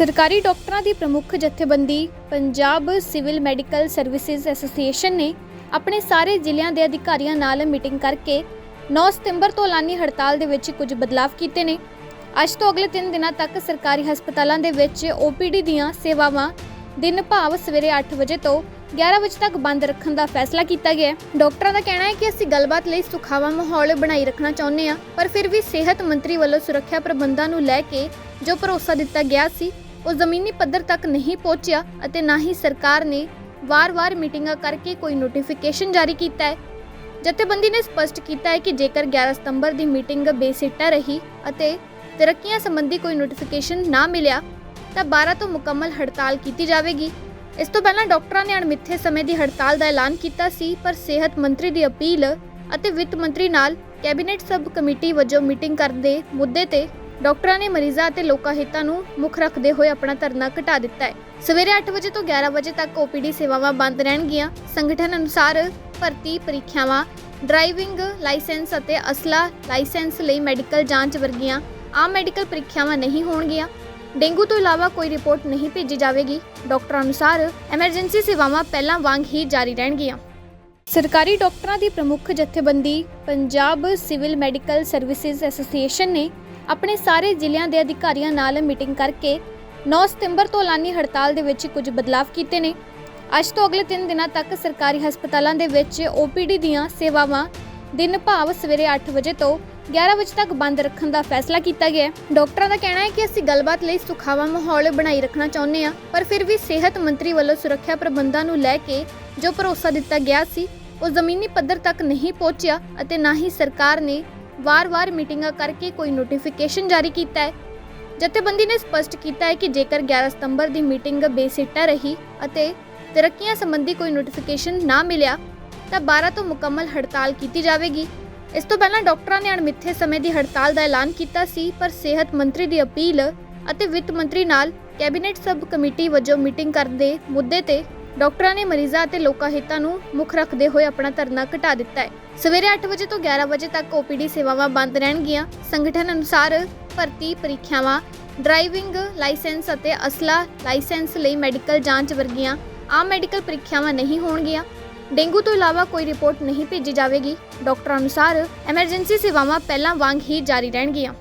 ਸਰਕਾਰੀ ਡਾਕਟਰਾਂ ਦੀ ਪ੍ਰਮੁੱਖ ਜਥੇਬੰਦੀ Punjab civil medical services association ਨੇ ਆਪਣੇ ਸਾਰੇ ਜ਼ਿਲ੍ਹਿਆਂ ਦੇ ਅਧਿਕਾਰੀਆਂ ਨਾਲ ਮੀਟਿੰਗ ਕਰਕੇ 9 ਸਤੰਬਰ ਤੋਂ ਐਲਾਨੀ ਹੜਤਾਲ ਦੇ ਵਿੱਚ ਕੁਝ ਬਦਲਾਅ ਕੀਤੇ ਨੇ। ਅੱਜ ਤੋਂ ਅਗਲੇ 3 ਦਿਨਾਂ ਤੱਕ ਸਰਕਾਰੀ ਹਸਪਤਾਲਾਂ ਦੇ ਵਿੱਚ OPD ਦੀਆਂ ਸੇਵਾਵਾਂ ਦਿਨ ਭਾਵ ਸਵੇਰੇ 8 ਵਜੇ ਤੋਂ 11 ਵਜੇ ਤੱਕ ਬੰਦ ਰੱਖਣ ਦਾ ਫੈਸਲਾ ਕੀਤਾ ਗਿਆ ਹੈ। ਡਾਕਟਰਾਂ ਦਾ ਕਹਿਣਾ ਹੈ ਕਿ ਅਸੀਂ ਗੱਲਬਾਤ ਲਈ ਸੁਖਾਵਾ ਮਾਹੌਲ ਬਣਾਈ ਰੱਖਣਾ ਚਾਹੁੰਦੇ ਹਾਂ, ਪਰ ਫਿਰ ਵੀ ਸਿਹਤ ਮੰਤਰੀ ਵੱਲੋਂ ਸੁਰੱਖਿਆ ਪ੍ਰਬੰਧਾਂ ਨੂੰ ਲੈ ਕੇ ਜੋ ਭਰੋਸਾ ਦਿੱਤਾ ਗਿਆ ਸੀ ਉਹ ਜ਼ਮੀਨੀ ਪੱਧਰ ਤੱਕ ਨਹੀਂ ਪਹੁੰਚਿਆ ਅਤੇ ਨਾ ਹੀ ਸਰਕਾਰ ਨੇ ਵਾਰ-ਵਾਰ ਮੀਟਿੰਗਾਂ ਕਰਕੇ ਕੋਈ ਨੋਟੀਫਿਕੇਸ਼ਨ ਜਾਰੀ ਕੀਤਾ ਹੈ। ਜਥੇਬੰਦੀ ਨੇ ਸਪਸ਼ਟ ਕੀਤਾ ਹੈ ਕਿ ਜੇਕਰ 11 ਸਤੰਬਰ ਦੀ ਮੀਟਿੰਗ ਬੇਸਿੱਟਾ ਰਹੀ ਅਤੇ ਤਰੱਕੀਆਂ ਸੰਬੰਧੀ ਕੋਈ ਨੋਟੀਫਿਕੇਸ਼ਨ ਨਾ ਮਿਲਿਆ, ਤਾਂ 12 ਤੋਂ ਮੁਕੰਮਲ ਹੜਤਾਲ ਕੀਤੀ ਜਾਵੇਗੀ। ਇਸ ਤੋਂ ਪਹਿਲਾਂ ਡਾਕਟਰਾਂ ਨੇ ਅਣਮਿੱਥੇ ਸਮੇਂ ਦੀ ਹੜਤਾਲ ਦਾ ਐਲਾਨ ਕੀਤਾ ਸੀ, ਪਰ ਸਿਹਤ ਮੰਤਰੀ ਦੀ ਅਪੀਲ ਅਤੇ ਵਿੱਤ ਮੰਤਰੀ ਨਾਲ ਕੈਬਨਿਟ ਸਬ ਕਮੇਟੀ ਵਜੋਂ ਮੀਟਿੰਗ ਕਰਨ ਦੇ ਮੁੱਦੇ ਤੇ ਡਾਕਟਰਾਂ ਨੇ ਮਰੀਜ਼ਾਂ ਅਤੇ ਲੋਕਾਂ ਹਿੱਤਾਂ ਨੂੰ ਮੁੱਖ ਰੱਖਦੇ ਹੋਏ ਆਪਣਾ ਧਰਨਾ ਘਟਾ ਦਿੱਤਾ ਹੈ। ਸਵੇਰੇ 8 ਵਜੇ ਤੋਂ 11 ਵਜੇ ਤੱਕ OPD ਸੇਵਾਵਾਂ ਬੰਦ ਰਹਿਣਗੀਆਂ। ਸੰਗਠਨ ਅਨੁਸਾਰ ਭਰਤੀ ਪ੍ਰੀਖਿਆਵਾਂ, ਡਰਾਈਵਿੰਗ ਲਾਇਸੈਂਸ ਅਤੇ ਅਸਲਾ ਲਾਇਸੈਂਸ ਲਈ ਮੈਡੀਕਲ ਜਾਂਚ ਵਰਗੀਆਂ ਆਮ ਮੈਡੀਕਲ ਪ੍ਰੀਖਿਆਵਾਂ ਨਹੀਂ ਹੋਣਗੀਆਂ। ਡੇਂਗੂ ਤੋਂ ਇਲਾਵਾ ਕੋਈ ਰਿਪੋਰਟ ਨਹੀਂ ਭੇਜੀ ਜਾਵੇਗੀ। ਡਾਕਟਰਾਂ ਅਨੁਸਾਰ ਐਮਰਜੈਂਸੀ ਸੇਵਾਵਾਂ ਪਹਿਲਾਂ ਵਾਂਗ ਹੀ ਜਾਰੀ ਰਹਿਣਗੀਆਂ। ਸਰਕਾਰੀ ਡਾਕਟਰਾਂ ਦੀ ਪ੍ਰਮੁੱਖ ਜਥੇਬੰਦੀ, Punjab civil medical services association ਨੇ ਆਪਣੇ ਸਾਰੇ ਜ਼ਿਲ੍ਹਿਆਂ ਦੇ ਅਧਿਕਾਰੀਆਂ ਨਾਲ ਮੀਟਿੰਗ ਕਰਕੇ 9 ਸਤੰਬਰ ਤੋਂ ਐਲਾਨੀ ਹੜਤਾਲ ਦੇ ਵਿੱਚ ਕੁਝ ਬਦਲਾਅ ਕੀਤੇ ਨੇ। ਅੱਜ ਤੋਂ ਅਗਲੇ 3 ਦਿਨਾਂ ਤੱਕ ਸਰਕਾਰੀ ਹਸਪਤਾਲਾਂ ਦੇ ਵਿੱਚ OPD ਦੀਆਂ ਸੇਵਾਵਾਂ ਦਿਨ ਭਾਵ ਸਵੇਰੇ 8 ਵਜੇ ਤੋਂ 11 ਵਜੇ ਤੱਕ ਬੰਦ ਰੱਖਣ ਦਾ ਫੈਸਲਾ ਕੀਤਾ ਗਿਆ ਹੈ। ਡਾਕਟਰਾਂ ਦਾ ਕਹਿਣਾ ਹੈ ਕਿ ਅਸੀਂ ਗੱਲਬਾਤ ਲਈ ਸੁਖਾਵਾ ਮਾਹੌਲ ਬਣਾਈ ਰੱਖਣਾ ਚਾਹੁੰਦੇ ਹਾਂ, ਪਰ ਫਿਰ ਵੀ ਸਿਹਤ ਮੰਤਰੀ ਵੱਲੋਂ ਸੁਰੱਖਿਆ ਪ੍ਰਬੰਧਾਂ ਨੂੰ ਲੈ ਕੇ ਜੋ ਭਰੋਸਾ ਦਿੱਤਾ ਗਿਆ ਸੀ, ਉਹ ਜ਼ਮੀਨੀ ਪੱਧਰ ਤੱਕ ਨਹੀਂ ਪਹੁੰਚਿਆ ਅਤੇ ਨਾ ਹੀ ਸਰਕਾਰ ਨੇ ਵਾਰ-ਵਾਰ ਮੀਟਿੰਗਾਂ ਕਰਕੇ ਕੋਈ ਨੋਟੀਫਿਕੇਸ਼ਨ ਜਾਰੀ ਕੀਤਾ ਹੈ। ਜਥੇਬੰਦੀ ਨੇ ਸਪਸ਼ਟ ਕੀਤਾ ਹੈ ਕਿ ਜੇਕਰ 11 ਸਤੰਬਰ ਦੀ ਮੀਟਿੰਗ ਬੇਸਿੱਟਾ ਰਹੀ ਅਤੇ ਤਰੱਕੀਆਂ ਸੰਬੰਧੀ ਕੋਈ ਨੋਟੀਫਿਕੇਸ਼ਨ ਨਾ ਮਿਲਿਆ, ਤਾਂ 12 ਤੋਂ ਮੁਕੰਮਲ ਹੜਤਾਲ ਕੀਤੀ ਜਾਵੇਗੀ। ਇਸ ਤੋਂ ਪਹਿਲਾਂ ਡਾਕਟਰਾਂ ਨੇ ਅਣਮਿੱਥੇ ਸਮੇਂ ਦੀ ਹੜਤਾਲ ਦਾ ਐਲਾਨ ਕੀਤਾ ਸੀ, ਪਰ ਸਿਹਤ ਮੰਤਰੀ ਦੀ ਅਪੀਲ ਅਤੇ ਵਿੱਤ ਮੰਤਰੀ ਨਾਲ ਕੈਬਨਿਟ ਸਬ ਕਮੇਟੀ ਵਜੋਂ ਮੀਟਿੰਗ ਕਰਨ ਦੇ ਮੁੱਦੇ ਤੇ ਡਾਕਟਰਾਂ ਨੇ ਮਰੀਜ਼ਾਂ ਅਤੇ ਲੋਕਾਂ ਹਿੱਤਾਂ ਨੂੰ ਮੁੱਖ ਰੱਖਦੇ ਹੋਏ ਆਪਣਾ ਧਰਨਾ ਘਟਾ ਦਿੱਤਾ ਹੈ। ਸਵੇਰੇ 8 ਵਜੇ ਤੋਂ 11 ਵਜੇ ਤੱਕ OPD ਸੇਵਾਵਾਂ ਬੰਦ ਰਹਿਣਗੀਆਂ। ਸੰਗਠਨ ਅਨੁਸਾਰ ਭਰਤੀ ਪ੍ਰੀਖਿਆਵਾਂ, ਡਰਾਈਵਿੰਗ ਲਾਇਸੈਂਸ ਅਤੇ ਅਸਲਾ ਲਾਇਸੈਂਸ ਲਈ ਮੈਡੀਕਲ ਜਾਂਚ ਵਰਗੀਆਂ ਆਮ ਮੈਡੀਕਲ ਪ੍ਰੀਖਿਆਵਾਂ ਨਹੀਂ ਹੋਣਗੀਆਂ। ਡੇਂਗੂ ਤੋਂ ਇਲਾਵਾ ਕੋਈ ਰਿਪੋਰਟ ਨਹੀਂ ਭੇਜੀ ਜਾਵੇਗੀ। ਡਾਕਟਰਾਂ ਅਨੁਸਾਰ ਐਮਰਜੈਂਸੀ ਸੇਵਾਵਾਂ ਪਹਿਲਾਂ ਵਾਂਗ ਹੀ ਜਾਰੀ ਰਹਿਣਗੀਆਂ।